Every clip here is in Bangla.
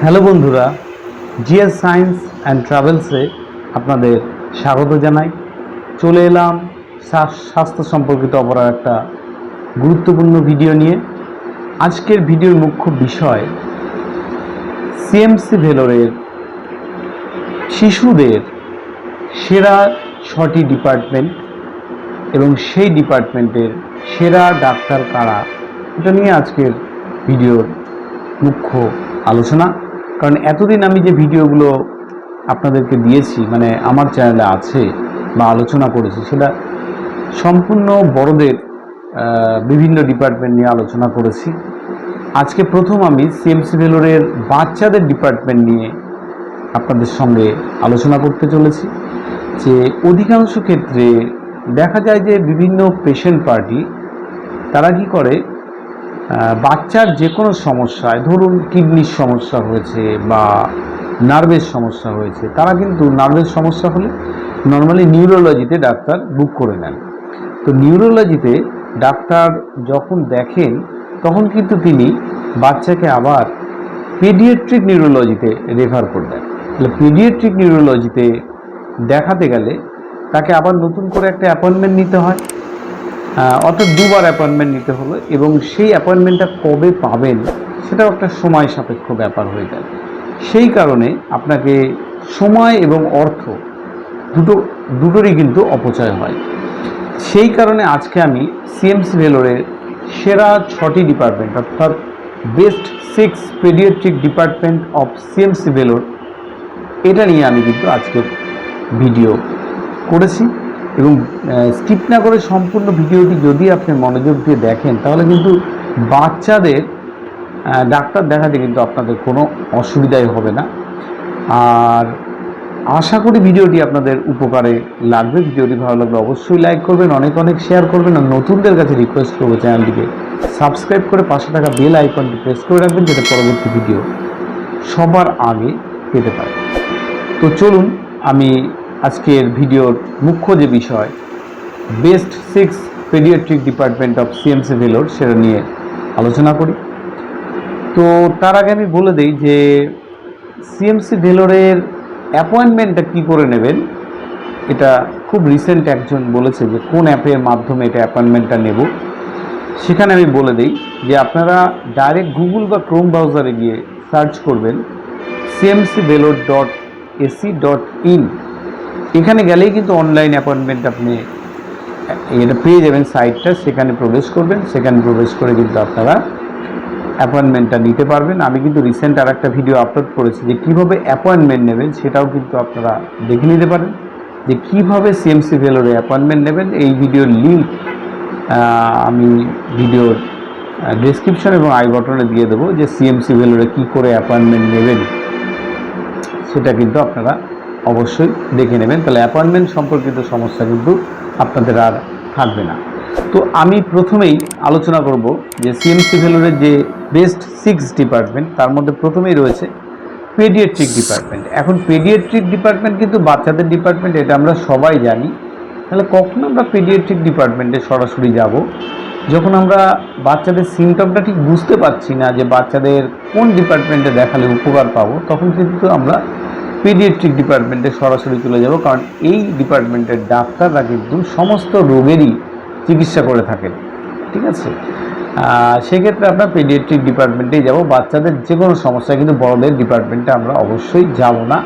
হ্যালো বন্ধুরা, জিএস সায়েন্স অ্যান্ড ট্রাভেলসে আপনাদের স্বাগত জানাই। চলে এলাম স্বাস- স্বাস্থ্য সম্পর্কিত অপর একটা গুরুত্বপূর্ণ ভিডিও নিয়ে। আজকের ভিডিওর মুখ্য বিষয়, সিএমসি ভেলোরের শিশুদের সেরা ছটি ডিপার্টমেন্ট এবং সেই ডিপার্টমেন্টের সেরা ডাক্তার কারা, এটা নিয়ে আজকের ভিডিওর মুখ্য আলোচনা। কারণ এতদিন আমি যে ভিডিওগুলো আপনাদেরকে দিয়েছি মানে আমার চ্যানেলে আছে বা আলোচনা করেছি, সেটা সম্পূর্ণ বড়দের বিভিন্ন ডিপার্টমেন্ট নিয়ে আলোচনা করেছি। আজকে প্রথম আমি সিএমসি ভেলোরের বাচ্চাদের ডিপার্টমেন্ট নিয়ে আপনাদের সঙ্গে আলোচনা করতে চলেছি। যে অধিকাংশ ক্ষেত্রে দেখা যায় যে বিভিন্ন পেশেন্ট পার্টি, তারা কি করে? বাচ্চার যে কোনো সমস্যায়, ধরুন কিডনির সমস্যা হয়েছে বা নার্ভের সমস্যা হয়েছে, তারা কিন্তু নার্ভের সমস্যা হলে নর্মালি নিউরোলজিতে ডাক্তার বুক করে নেন। তো নিউরোলজিতে ডাক্তার যখন দেখেন, তখন কিন্তু তিনি বাচ্চাকে আবার পিডিয়াট্রিক নিউরোলজিতে রেফার করে দেন। তাহলে পিডিয়াট্রিক নিউরোলজিতে দেখাতে গেলে তাকে আবার নতুন করে একটা অ্যাপয়েন্টমেন্ট নিতে হয়। অর্থাৎ দুবার অ্যাপয়েন্টমেন্ট নিতে হলো এবং সেই অ্যাপয়েন্টমেন্টটা কবে পাবেন সেটাও একটা সময় সাপেক্ষ ব্যাপার হয়ে যায়। সেই কারণে আপনাকে সময় এবং অর্থ দুটো, দুটোরই কিন্তু অপচয় হয়। সেই কারণে আজকে আমি সিএমসি ভেলোরের সেরা ছটি ডিপার্টমেন্ট অর্থাৎ best six paediatric department of CMC Vellore, এটা নিয়ে আমি কিন্তু আজকের ভিডিও করেছি। এবং স্কিপ না করে সম্পূর্ণ ভিডিওটি যদি আপনি মনোযোগ দিয়ে দেখেন, তাহলে কিন্তু বাচ্চাদের ডাক্তার দেখাতে কিন্তু আপনাদের কোনো অসুবিধাই হবে না। আর আশা করি ভিডিওটি আপনাদের উপকারে লাগবে। ভিডিওটি ভালো লাগলে অবশ্যই লাইক করবেন, অনেক অনেক শেয়ার করবেন, আর নতুনদের কাছে রিকোয়েস্ট করব চ্যানেলটিকে সাবস্ক্রাইব করে পাশে থাকা বেল আইকনটি প্রেস করে রাখবেন, যাতে পরবর্তী ভিডিও সবার আগে পেতে পারে তো চলুন, আমি আজকের ভিডিওর মুখ্য যে বিষয়, best six paediatric department of CMC Vellore সেটা নিয়ে আলোচনা করি। তো তার আগে আমি বলে দিই যে সিএমসি ভেলোরের অ্যাপয়েন্টমেন্টটা কি করে নেবেন, এটা খুব রিসেন্ট একজন বলেছে যে কোন অ্যাপের মাধ্যমে এটা অ্যাপয়েন্টমেন্টটা নেব। সেখানে আমি বলে দিই যে আপনারা ডাইরেক্ট গুগল বা ক্রোম ব্রাউজারে গিয়ে সার্চ করবেন CMC Vellore dot AC dot in এখানে গেলেই কিন্তু অনলাইন অ্যাপয়েন্টমেন্ট আপনি, এটা পেয়ে যাবেন সাইটটা সেখানে প্রবেশ করবেন, সেখানে প্রবেশ করে কিন্তু আপনারা অ্যাপয়েন্টমেন্টটা নিতে পারবেন। আমি কিন্তু রিসেন্ট আর একটা ভিডিও আপলোড করেছি যে কীভাবে অ্যাপয়েন্টমেন্ট নেবেন সেটাও কিন্তু আপনারা দেখে নিতে পারেন। যে কীভাবে সিএমসি ভেলোরে অ্যাপয়েন্টমেন্ট নেবেন, এই ভিডিওর লিঙ্ক আমি ভিডিওর ডেসক্রিপশন এবং আই বটনে দিয়ে দেবো যে সিএমসি ভেলোরে কী করে অ্যাপয়েন্টমেন্ট নেবেন, সেটা কিন্তু আপনারা অবশ্যই দেখে নেবেন। তাহলে অ্যাপয়েন্টমেন্ট সম্পর্কিত সমস্যা কিন্তু আপনাদের আর থাকবে না। তো আমি প্রথমেই আলোচনা করব যে সিএমসি ভেলোরের যে বেস্ট সিক্স ডিপার্টমেন্ট তার মধ্যে প্রথমেই রয়েছে পেডিয়াট্রিক ডিপার্টমেন্ট এখন পেডিয়াট্রিক ডিপার্টমেন্ট কিন্তু বাচ্চাদের ডিপার্টমেন্ট এটা আমরা সবাই জানি। তাহলে কখন আমরা পেডিয়াট্রিক ডিপার্টমেন্টে সরাসরি যাব? যখন আমরা বাচ্চাদের সিমটমটা ঠিক বুঝতে পারছি না যে বাচ্চাদের কোন ডিপার্টমেন্টে দেখালে উপকার পাবো, তখন কিন্তু আমরা পেডিয়াট্রিক ডিপার্টমেন্টে সরাসরি চলে যাব, কারণ এই ডিপার্টমেন্টের ডাক্তাররা কিন্তু সমস্ত রোগেরই চিকিৎসা করে থাকেন, ঠিক আছে? সেক্ষেত্রে আমরা পেডিয়াট্রিক ডিপার্টমেন্টেই যাব, বাচ্চাদের যে কোনো সমস্যা, কিন্তু বড়দের ডিপার্টমেন্টে আমরা অবশ্যই যাব না।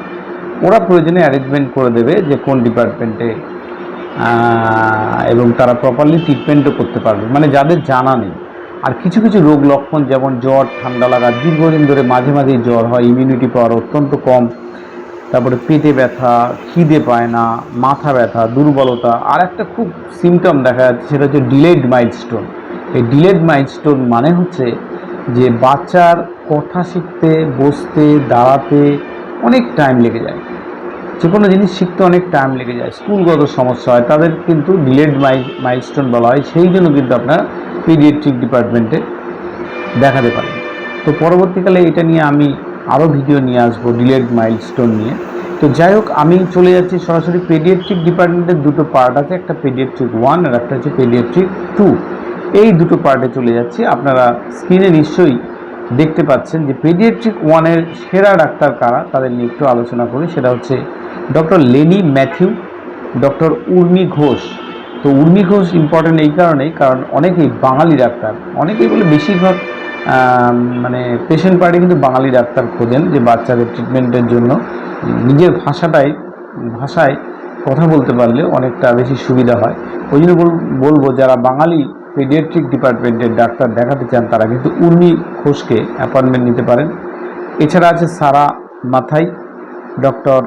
ওরা প্রয়োজনে অ্যারেঞ্জমেন্ট করে দেবে যে কোন ডিপার্টমেন্টে এবং তারা প্রপারলি ট্রিটমেন্টও করতে পারবে। মানে যাদের জানা নেই। আর কিছু কিছু রোগ লক্ষণ, যেমন জ্বর, ঠান্ডা লাগা, দীর্ঘদিন ধরে মাঝে মাঝেই জ্বর হয় ইমিউনিটি পাওয়ার অত্যন্ত কম তারপরে পেটে ব্যথা, খিদে পায় না, মাথা ব্যথা, দুর্বলতা। আর একটা খুব সিমটম দেখা যাচ্ছে, সেটা হচ্ছে ডিলেড মাইলস্টোন এই ডিলেড মাইলস্টোন মানে হচ্ছে যে বাচ্চার কথা শিখতে, বসতে, দাঁড়াতে অনেক টাইম লেগে যায়। যে কোনো জিনিস শিখতে অনেক টাইম লেগে যায়। স্কুলগত সমস্যা হয়, তাদের কিন্তু ডিলেড মাই মাইলস্টোন বলা হয়। সেই জন্য কিন্তু আপনার পিডিয়াট্রিক ডিপার্টমেন্টে দেখাতে পারেন। তো পরবর্তীকালে এটা নিয়ে আমি আরও ভিডিও নিয়ে আসব ডিলেড মাইলস্টোন নিয়ে। তো যাই হোক, আমি চলে যাচ্ছি সরাসরি পেডিয়াট্রিক ডিপার্টমেন্টের দুটো পার্ট আছে, একটা পেডিয়াট্রিক ওয়ান আর একটা হচ্ছে পেডিয়াট্রিক টু এই দুটো পার্টে চলে যাচ্ছি। আপনারা স্ক্রিনে নিশ্চয়ই দেখতে পাচ্ছেন যে পেডিয়াট্রিক ওয়ানের সেরা ডাক্তার কারা, তাদের নিয়ে একটু আলোচনা করি। সেটা হচ্ছে ডক্টর লেনি ম্যাথিউ ডক্টর উর্মি ঘোষ তো উর্মি ঘোষ ইম্পর্টেন্ট এই কারণেই, কারণ অনেকেই বাঙালি ডাক্তার, অনেকেই বলে বেশিরভাগ মানে পেশেন্ট পার্টি কিন্তু বাঙালি ডাক্তার খোঁজেন যে বাচ্চাদের ট্রিটমেন্টের জন্য। নিজের ভাষাটাই, ভাষায় কথা বলতে পারলে অনেকটা বেশি সুবিধা হয়। ওই জন্য বলব যারা বাঙালি পেডিয়াট্রিক ডিপার্টমেন্টের ডাক্তার দেখাতে চান, তারা কিন্তু উর্মি ঘোষকে অ্যাপয়েন্টমেন্ট নিতে পারেন। এছাড়া আছে Sara Mathai doctor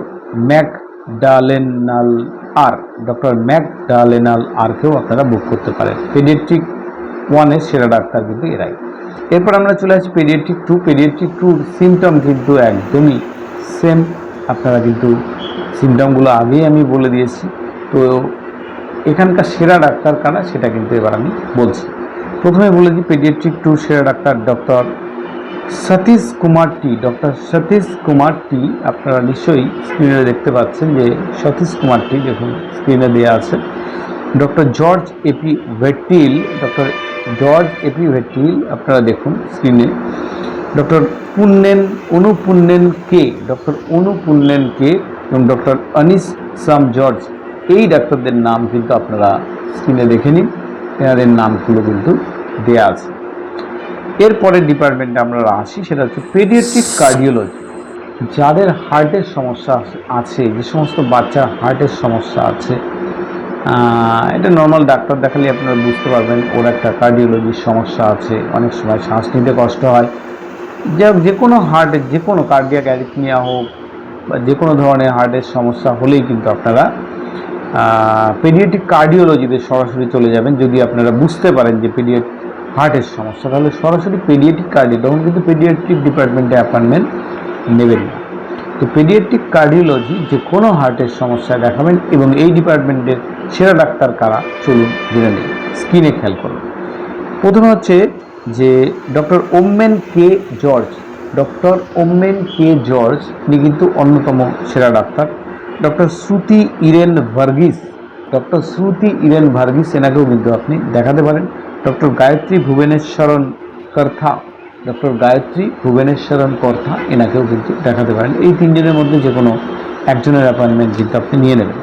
Mac Dalenal R. Doctor Mac Dalenal আরকেও আপনারা বুক করতে পারেন। পেডিয়াট্রিক ওয়ানের সেরা ডাক্তার কিন্তু এরাই। এরপর আমরা চলে আসি পেডিয়াট্রিক টু পেডিয়াট্রিক টুর সিমটম কিন্তু একদমই সেম আপনারা কিন্তু সিমটমগুলো আগেই আমি বলে দিয়েছি। তো এখানকার সেরা ডাক্তার কারা সেটা কিন্তু এবার আমি বলছি। প্রথমে বলে দিই পেডিয়াট্রিক টু সেরা doctor doctor Satish Kumar T. Doctor Satish Kumar T, আপনারা নিশ্চয়ই স্ক্রিনে দেখতে পাচ্ছেন যে সতীশ কুমার টি দেখুন স্ক্রিনে দেওয়া আছে। Doctor George AP Vettil doctor George AP Vettil আপনারা দেখুন স্ক্রিনে ডক্টর পুণ্যেন অনুপুণ্যেন কে? ডক্টর অনুপুণ্যেন কে এবং ডক্টর অনিস সাম জর্জ, এই ডাক্তারদের নাম কিন্তু আপনারা স্ক্রিনে দেখে নিন। এনাদের নামগুলো কিন্তু দেয়া আছে। এরপরের ডিপার্টমেন্টে আমরা আসি, সেটা হচ্ছে পেডিয়াট্রিক কার্ডিওলজি যাদের হার্টের সমস্যা আছে, যে সমস্ত বাচ্চার হার্টের সমস্যা আছে এটা নর্মাল ডাক্তার দেখালে আপনারা বুঝতে পারবেন ওর একটা কার্ডিওলজির সমস্যা আছে, অনেক সময় শ্বাস নিতে কষ্ট হয়। যা যে কোনো হার্টের যে কোনো কার্ডিয়াক অ্যারিথমিয়া হোক বা যে কোনো ধরনের হার্টের সমস্যা হলেই কিন্তু আপনারা পেডিয়াট্রিক কার্ডিওলজিতে সরাসরি চলে যাবেন। যদি আপনারা বুঝতে পারেন যে পেডিয়াট হার্টের সমস্যা, তাহলে সরাসরি পেডিয়াট্রিক কার্ডিও তখন কিন্তু পেডিয়াট্রিক ডিপার্টমেন্টে অ্যাপয়েন্টমেন্ট নেবেন না। তো পেডিয়াট্রিক কার্ডিওলজি যে কোনো হার্টের সমস্যা দেখাবেন এবং এই ডিপার্টমেন্টের সেরা ডাক্তার কারা? চলুন জেনে নিন স্কিনে খেয়াল করুন। প্রথমে হচ্ছে যে doctor Oommen K George. Doctor Oommen K George, তিনি কিন্তু অন্যতম সেরা ডাক্তার। Doctor Shruti Irene Varghese. Doctor Shruti Irene Varghese, এনাকেও কিন্তু আপনি দেখাতে পারেন। ডক্টর গায়ত্রী ভুবনেশ্বরন কর্থা। ডক্টর গায়ত্রী ভুবনেশ্বরন কর্থা, এনাকেও কিন্তু দেখাতে পারেন। এই তিনজনের মধ্যে যে কোনো একজনের অ্যাপয়েন্টমেন্ট কিন্তু আপনি নিয়ে নেবেন।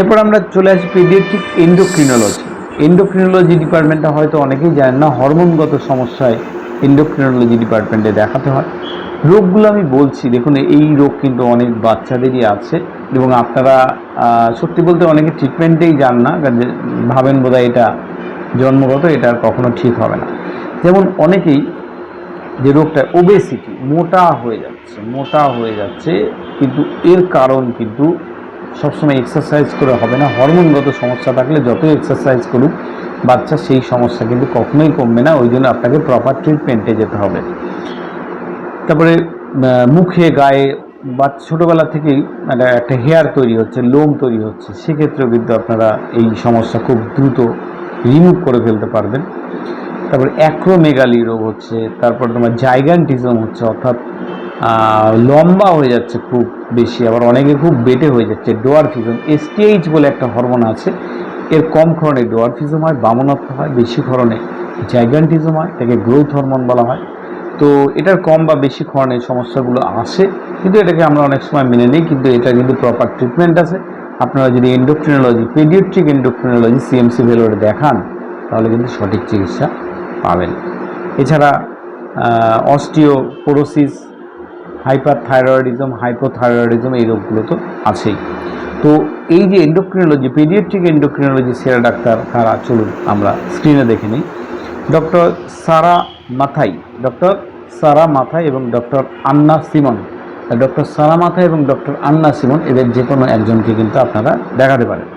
এরপর আমরা চলে আসি পেডিয়াট্রিক এন্ডোক্রিনোলজি এন্ডোক্রিনোলজি ডিপার্টমেন্টটা হয়তো অনেকেই জানেন না, হরমোনগত সমস্যায় এন্ডোক্রিনোলজি ডিপার্টমেন্টে দেখাতে হয়। রোগগুলো আমি বলছি, দেখুন, এই রোগ কিন্তু অনেক বাচ্চাদেরই আছে এবং আপনারা সত্যি বলতে অনেকে ট্রিটমেন্টেই যান না ভাবেন বোধহয় এটা জন্মগত, এটা আর কখনো ঠিক হবে না। যেমন অনেকেই যে রোগটা ওবেসিটি মোটা হয়ে যাচ্ছে, মোটা হয়ে যাচ্ছে, কিন্তু এর কারণ কিন্তু সবসময় এক্সারসাইজ করে হবে না। হরমোনগত সমস্যা থাকলে যতই এক্সারসাইজ করুক, বাচ্চা সেই সমস্যা কিন্তু কখনোই কমবে না। ওই জন্য আপনাকে প্রপার ট্রিটমেন্টে যেতে হবে। তারপরে মুখে, গায়ে বা ছোটোবেলা থেকেই একটা একটা হেয়ার তৈরি হচ্ছে, লোম তৈরি হচ্ছে, সেক্ষেত্রেও কিন্তু আপনারা এই সমস্যা খুব দ্রুত রিমুভ করে ফেলতে পারবেন। তারপরে অ্যাক্রোমেগালি রোগ হচ্ছে, তারপর তোমার জাইগান্টিজম হচ্ছে, অর্থাৎ লম্বা হয়ে যাচ্ছে খুব বেশি, আবার অনেকে খুব বেটে হয়ে যাচ্ছে। ডোয়ারফিজম এসটিএইচ বলে একটা হরমোন আছে। এর কম ক্ষরণে ডোয়ারফিজম হয়, বামনত্ব হয়, বেশি ক্ষরণে জাইগান্টিজম হয়, এটাকে গ্রোথ হরমোন বলা হয়। তো এটার কম বা বেশি ক্ষরণের সমস্যাগুলো আসে, কিন্তু এটাকে আমরা অনেক সময় মেনে নিই, কিন্তু এটা কিন্তু প্রপার ট্রিটমেন্ট আছে। আপনারা যদি এন্ডোক্রিনোলজি পেডিয়াট্রিক এন্ডোক্রিনোলজি সিএমসি ভেলোরে দেখান, তাহলে কিন্তু সঠিক চিকিৎসা পাবেন। এছাড়া অস্টিওপোরোসিস হাইপার থাইরয়েডিজম হাইপোথাইরয়েডিজম এই রোগগুলো তো আছেই। তো এই যে এন্ডোক্রিনোলজি পেডিয়াট্রিক এন্ডোক্রিনোলজি সেরা ডাক্তার কারা চলুন আমরা স্ক্রিনে দেখে নিই। ডক্টর সারা মাথাই ডক্টর সারা মাথাই এবং ডক্টর আন্না সিমন। ডক্টর সারা মাথাই এবং ডক্টর আন্না সিমন, এদের যে কোনো একজনকে কিন্তু আপনারা দেখাতে পারেন।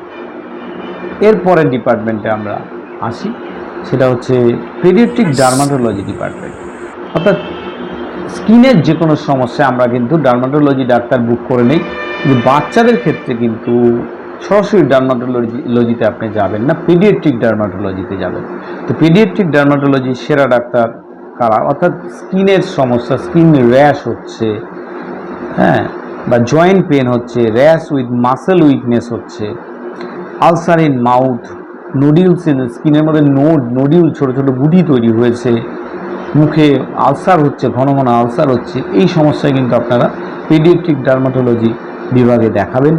এরপরের ডিপার্টমেন্টে আমরা আসি, সেটা হচ্ছে পেডিয়াট্রিক ডার্মাটোলজি ডিপার্টমেন্ট অর্থাৎ স্কিনের যে কোনো সমস্যা আমরা কিন্তু ডার্মাটোলজি ডাক্তার বুক করে নেই। কিন্তু বাচ্চাদের ক্ষেত্রে কিন্তু সরাসরি ডার্মাটোলজি লজিতে আপনি যাবেন না পেডিয়াট্রিক ডার্মাটোলজিতে যাবেন। তো পেডিয়াট্রিক ডার্মাটোলজি সেরা ডাক্তার কারা? অর্থাৎ স্কিনের সমস্যা, স্কিন র্যাশ হচ্ছে হ্যাঁ বা জয়েন্ট পেন হচ্ছে র্যাশ উইথ মাসেল উইকনেস হচ্ছে ulcer in mouth nodules in স্কিনের মধ্যে নোড নোডিউল ছোট ছোট গুটি তৈরি হয়েছে মুখে আলসার হচ্ছে, ঘন ঘন আলসার হচ্ছে, এই সমস্যায় কিন্তু আপনারা পেডিয়াট্রিক ডার্মাটোলজি বিভাগে দেখাবেন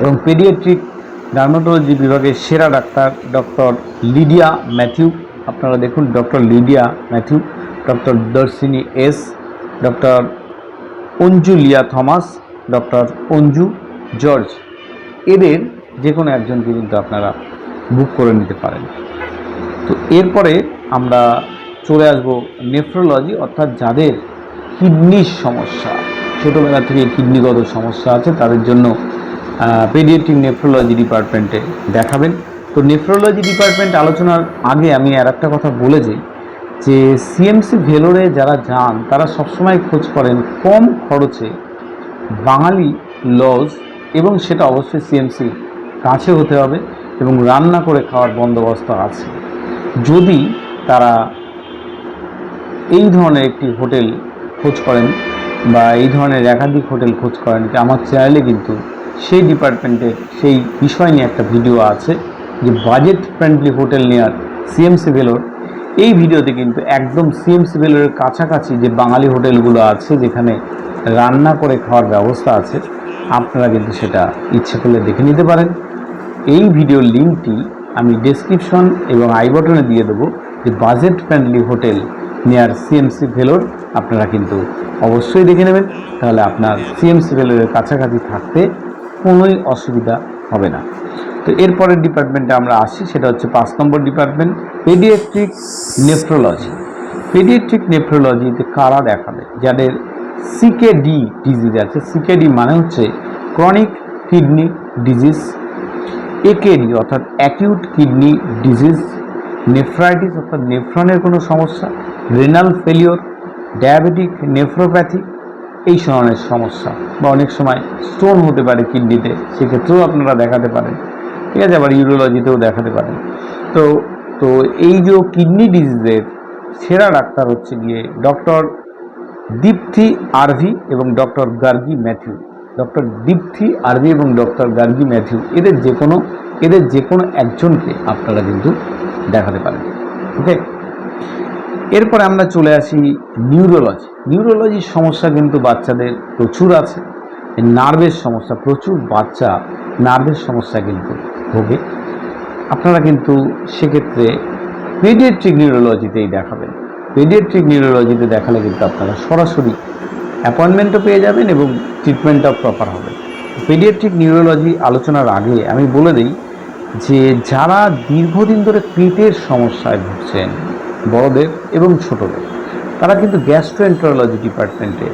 এবং পেডিয়াট্রিক ডার্মাটোলজি বিভাগের সেরা ডাক্তার ডক্টর লিডিয়া ম্যাথিউ, আপনারা দেখুন doctor Lydia Mathew, doctor Darshini S, doctor Anju Lia Thomas, doctor Anju George, এদের যে কোনো একজনকে কিন্তু আপনারা বুক করে নিতে পারেন। তো এরপরে আমরা চলে আসব নেফ্রোলজি, অর্থাৎ যাদের কিডনির সমস্যা, ছোটোবেলা থেকে কিডনিগত সমস্যা আছে, তাদের জন্য পেডিয়াট্রিক নেফ্রোলজি ডিপার্টমেন্টে দেখাবেন। তো নেফ্রোলজি ডিপার্টমেন্ট আলোচনার আগে আমি আর একটা কথা বলে যাই, যে সিএমসি ভেলোরে যারা যান, তারা সবসময় খোঁজ করেন কম খরচে বাঙালি লজ, এবং সেটা অবশ্যই সিএমসি কাছে হতে হবে, এবং রান্না করে খাওয়ার বন্দোবস্ত আছে। যদি তারা এই ধরনের একটি হোটেল খোঁজ করেন বা এই ধরনের একাধিক হোটেল খোঁজ করেন আমার চ্যানেলে কিন্তু সেই ডিপার্টমেন্টের সেই বিষয় নিয়ে একটা ভিডিও আছে যে বাজেট ফ্রেন্ডলি হোটেল নেওয়ার সিএমসি ভেলোর এই ভিডিওতে কিন্তু একদম সিএমসি ভেলোরের কাছাকাছি যে বাঙালি হোটেলগুলো আছে, যেখানে রান্না করে খাওয়ার ব্যবস্থা আছে, আপনারা কিন্তু সেটা ইচ্ছে করলে দেখে নিতে পারেন। এই ভিডিওর লিঙ্কটি আমি ডেসক্রিপশন এবং আই বটনে দিয়ে দেবো যে budget friendly hotel near CMC Vellore আপনারা কিন্তু অবশ্যই দেখে নেবেন। তাহলে আপনার সিএমসি ভেলোরের কাছাকাছি থাকতে কোনোই অসুবিধা হবে না। তো এরপরের ডিপার্টমেন্টে আমরা আসি, সেটা হচ্ছে পাঁচ নম্বর ডিপার্টমেন্ট পেডিয়াট্রিক নেফ্রোলজি পেডিয়াট্রিক নেফ্রোলজিতে কারা দেখাবে? যাদের সিকেডি ডিজিজ আছে সিকেডি মানে হচ্ছে ক্রনিক কিডনি ডিজিজ একেডি অর্থাৎ অ্যাকিউট কিডনি ডিজিজ নেফ্রাইটিস অর্থাৎ নেফ্রনের কোনো সমস্যা রেনাল ফেলিওর ডায়াবেটিক নেফ্রোপ্যাথি এই ধরনের সমস্যা বা অনেক সময় স্টোন হতে পারে কিডনিতে, সেক্ষেত্রেও আপনারা দেখাতে পারেন। ঠিক আছে? আবার ইউরোলজিতেও দেখাতে পারেন। তো তো এই যে কিডনি ডিজিজের সেরা ডাক্তার হচ্ছে গিয়ে ডক্টর দীপ্তি আরভি এবং doctor Gargi Mathew. Doctor Deepti RB এবং ডক্টর গার্গি ম্যাথিউ, এদের যে কোনো, এদের যে কোনো একজনকে আপনারা কিন্তু দেখাতে পারেন। ওকে এরপরে আমরা চলে আসি নিউরোলজি। নিউরোলজির সমস্যা কিন্তু বাচ্চাদের প্রচুর আছে। নার্ভের সমস্যা, প্রচুর বাচ্চা নার্ভের সমস্যা কিন্তু ভোগে। আপনারা কিন্তু সেক্ষেত্রে পেডিয়াট্রিক নিউরোলজিতেই দেখাবেন। পেডিয়াট্রিক নিউরোলজিতে দেখালে কিন্তু আপনারা সরাসরি অ্যাপয়েন্টমেন্টও পেয়ে যাবেন এবং ট্রিটমেন্টটাও প্রপার হবে। পেডিয়াট্রিক নিউরোলজি আলোচনার আগে আমি বলে দিই যে যারা দীর্ঘদিন ধরে পেটের সমস্যায় ভুগছেন, বড়দের এবং ছোটদের, তারা কিন্তু গ্যাস্ট্রোএন্টারোলজি ডিপার্টমেন্টে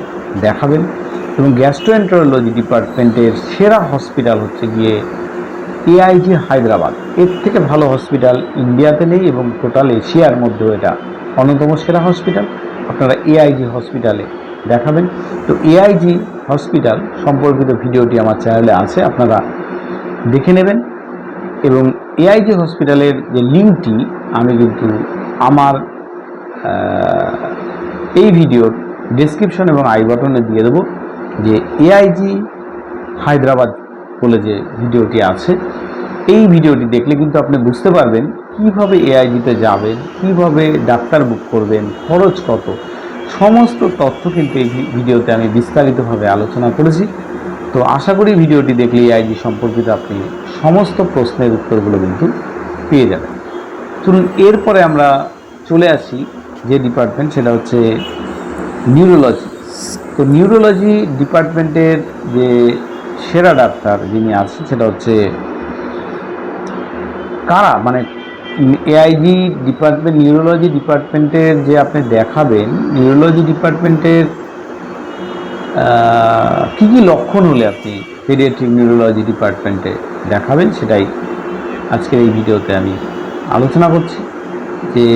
দেখাবেন এবং গ্যাস্ট্রোএন্টারোলজি ডিপার্টমেন্টের সেরা হসপিটাল হচ্ছে গিয়ে এআইজি হায়দ্রাবাদ। এর থেকে ভালো হসপিটাল ইন্ডিয়াতে নেই এবং টোটাল এশিয়ার মধ্যেও এটা অন্যতম সেরা হসপিটাল আপনারা এআইজি হসপিটালে দেখাবেন। তো এআইজি হসপিটাল সম্পর্কিত ভিডিওটি আমার চ্যানেলে আছে, আপনারা দেখে নেবেন। এবং এআইজি হসপিটালের যে লিঙ্কটি, আমি কিন্তু আমার এই ভিডিওর ডেসক্রিপশন এবং আই বাটনে দিয়ে দেবো যে এআইজি হায়দ্রাবাদ বলে যে ভিডিওটি আছে। এই ভিডিওটি দেখলে কিন্তু আপনি বুঝতে পারবেন কীভাবে এআইজিতে যাবেন, কীভাবে ডাক্তার বুক করবেন, খরচ কত। সমস্ত তথ্য কিন্তু এই ভিডিওতে আমি বিস্তারিতভাবে আলোচনা করেছি। তো আশা করি ভিডিওটি দেখলে এআইজি সম্পর্কিত আপনি সমস্ত প্রশ্নের উত্তরগুলো কিন্তু পেয়ে যাবেন। চলুন, এরপরে আমরা চলে আসি যে ডিপার্টমেন্ট সেটা হচ্ছে নিউরোলজি তো নিউরোলজি ডিপার্টমেন্টের যে সেরা ডাক্তার যিনি আছেন, সেটা হচ্ছে কারা? মানে এআইজি ডিপার্টমেন্ট নিউরোলজি ডিপার্টমেন্টের যে আপনি দেখাবেন নিউরোলজি ডিপার্টমেন্টের কী কী লক্ষণ হলে আপনি পেডিয়াট্রিক নিউরোলজি ডিপার্টমেন্টে দেখাবেন সেটাই আজকের এই ভিডিওতে আমি আলোচনা করছি। যে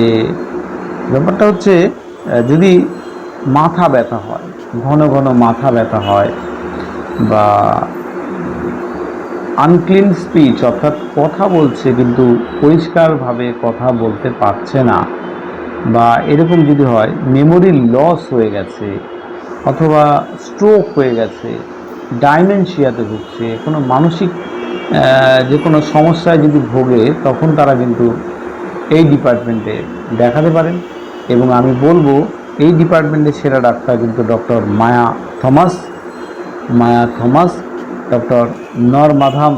ব্যাপারটা হচ্ছে যদি মাথা ব্যথা হয়, ঘন ঘন মাথা ব্যথা হয় বা আনক্লিন স্পিচ অর্থাৎ কথা বলছে কিন্তু পরিষ্কারভাবে কথা বলতে পারছে না। বা এরকম যদি হয় মেমোরি লস হয়ে গেছে, অথবা স্ট্রোক হয়ে গেছে ডাইমেনশিয়াতে ভুগছে, কোনো মানসিক যে কোনো সমস্যায় যদি ভোগে, তখন তারা কিন্তু এই ডিপার্টমেন্টে দেখাতে পারেন। এবং আমি বলব, এই ডিপার্টমেন্টের সেরা ডাক্তার কিন্তু doctor Maya Thomas. Maya Thomas doctor Nor Madham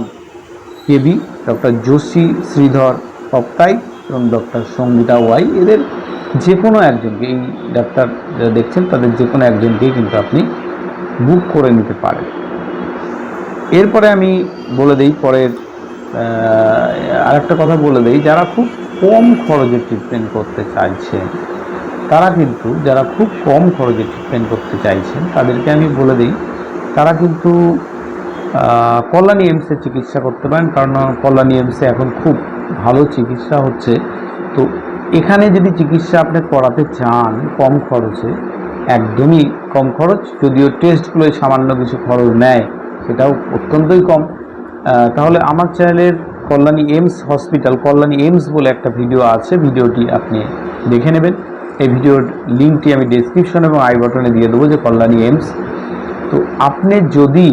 KB, doctor Joshi Sridhar Poptai এবং ডক্টর সঙ্গীতা ওয়াই। এদের যে কোনো একজনকে এই ডাক্তার যারা দেখছেন, তাদের যে কোনো একজনকেই কিন্তু আপনি বুক করে নিতে পারেন। এরপরে আমি বলে দিই, পরের আর একটা কথা বলে দিই, যারা খুব কম খরচে ট্রিটমেন্ট করতে চাইছেন, তারা কিন্তু, যারা খুব কম খরচে ট্রিটমেন্ট করতে চাইছেন, তাদেরকে আমি বলে দিই, তারা কিন্তু কল্যাণী এমসে চিকিৎসা করতে পারেন, কারণ কল্যাণী এমসে এখন খুব ভালো চিকিৎসা হচ্ছে। তো এখানে যদি চিকিৎসা আপনি করাতে চান কম খরচে, একদমই কম খরচ, যদিও টেস্টগুলোই সামান্য কিছু খরচ নেয়, সেটাও অত্যন্তই কম। তাহলে আমার চ্যানেলের Kalyani AIIMS hospital Kalyani AIIMS বলে একটা ভিডিও আছে, ভিডিওটি আপনি দেখে নেবেন। এই ভিডিওর লিঙ্কটি আমি ডেসক্রিপশন এবং আই বাটনে দিয়ে দেবো যে কল্যাণী এমস তো আপনি যদি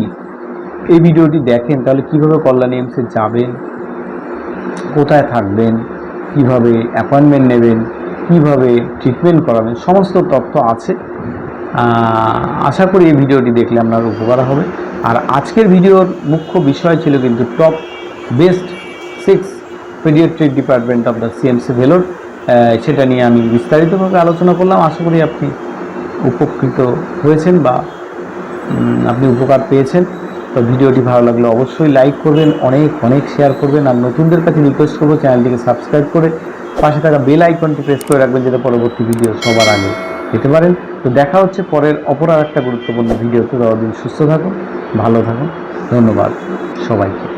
এই ভিডিওটি দেখেন, তাহলে কীভাবে কল্যাণী এমসে যাবেন? কোথায় থাকবেন? কীভাবে অ্যাপয়েন্টমেন্ট নেবেন? কীভাবে ট্রিটমেন্ট করাবেন? সমস্ত তথ্য আছে। আশা করি এই ভিডিওটি দেখলে আপনার উপকার হবে। আর আজকের ভিডিওর মুখ্য বিষয় ছিল কিন্তু top best six paediatric department of the CMC Vellore সেটা নিয়ে আমি বিস্তারিতভাবে আলোচনা করলাম। আশা করি আপনি উপকৃত হয়েছেন বা আপনি উপকার পেয়েছেন। তো ভিডিওটি ভালো লাগলে অবশ্যই লাইক করবেন, অনেক অনেক শেয়ার করবেন। আর নতুনদের কাছে রিকোয়েস্ট করব, চ্যানেলটিকে সাবস্ক্রাইব করে পাশে থাকা বেল আইকনটি প্রেস করে রাখবেন, যেটা পরবর্তী ভিডিও সবার আগে পেতে পারেন। তো দেখা হচ্ছে পরের অপর একটা গুরুত্বপূর্ণ ভিডিওতে ততদিন সুস্থ থাকুন, ভালো থাকুন। ধন্যবাদ সবাইকে।